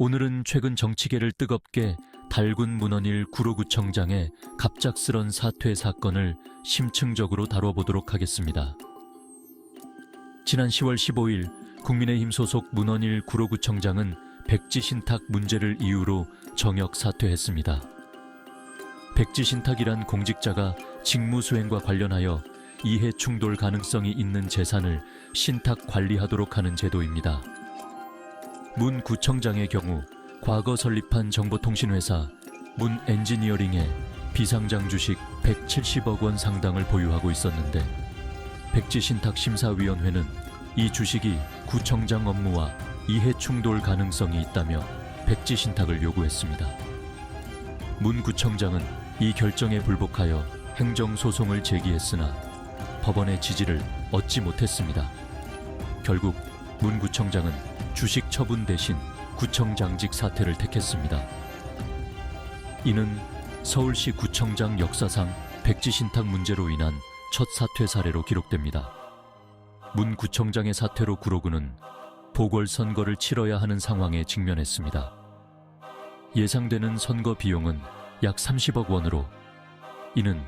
오늘은 최근 정치계를 뜨겁게 달군 문헌일 구로구청장의 갑작스런 사퇴 사건을 심층적으로 다뤄보도록 하겠습니다. 지난 10월 15일 국민의힘 소속 문헌일 구로구청장은 백지 신탁 문제를 이유로 정역 사퇴했습니다. 백지 신탁이란 공직자가 직무 수행과 관련하여 이해 충돌 가능성이 있는 재산을 신탁 관리하도록 하는 제도입니다. 문 구청장의 경우 과거 설립한 정보통신회사 문 엔지니어링에 비상장 주식 170억 원 상당을 보유하고 있었는데 백지신탁심사위원회는 이 주식이 구청장 업무와 이해 충돌 가능성이 있다며 백지신탁을 요구했습니다. 문 구청장은 이 결정에 불복하여 행정소송을 제기했으나 법원의 지지를 얻지 못했습니다. 결국 문 구청장은 처분 대신 구청장직 사퇴를 택했습니다. 이는 서울시 구청장 역사상 백지신탁 문제로 인한 첫 사퇴 사례로 기록됩니다. 문 구청장의 사퇴로 구로구는 보궐선거를 치러야 하는 상황에 직면했습니다. 예상되는 선거 비용은 약 30억 원으로 이는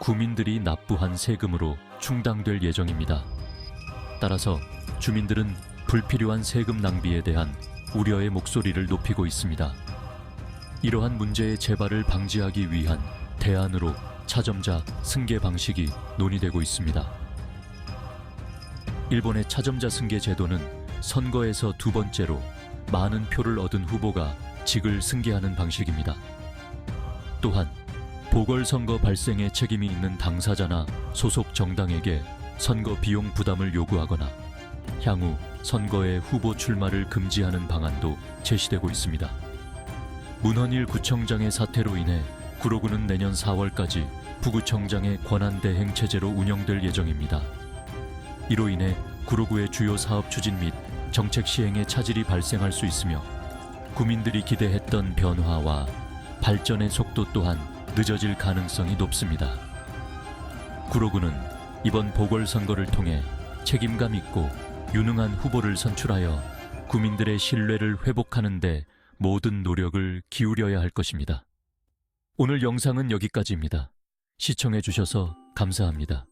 구민들이 납부한 세금으로 충당될 예정입니다. 따라서 주민들은 불필요한 세금 낭비에 대한 우려의 목소리를 높이고 있습니다. 이러한 문제의 재발을 방지하기 위한 대안으로 차점자 승계 방식이 논의되고 있습니다. 일본의 차점자 승계 제도는 선거에서 두 번째로 많은 표를 얻은 후보가 직을 승계하는 방식입니다. 또한 보궐선거 발생에 책임이 있는 당사자나 소속 정당에게 선거 비용 부담을 요구하거나 향후 선거에 후보 출마를 금지하는 방안도 제시되고 있습니다. 문헌일 구청장의 사퇴로 인해 구로구는 내년 4월까지 부구청장의 권한 대행 체제로 운영될 예정입니다. 이로 인해 구로구의 주요 사업 추진 및 정책 시행에 차질이 발생할 수 있으며 구민들이 기대했던 변화와 발전의 속도 또한 늦어질 가능성이 높습니다. 구로구는 이번 보궐선거를 통해 책임감 있고 유능한 후보를 선출하여 구민들의 신뢰를 회복하는 데 모든 노력을 기울여야 할 것입니다. 오늘 영상은 여기까지입니다. 시청해 주셔서 감사합니다.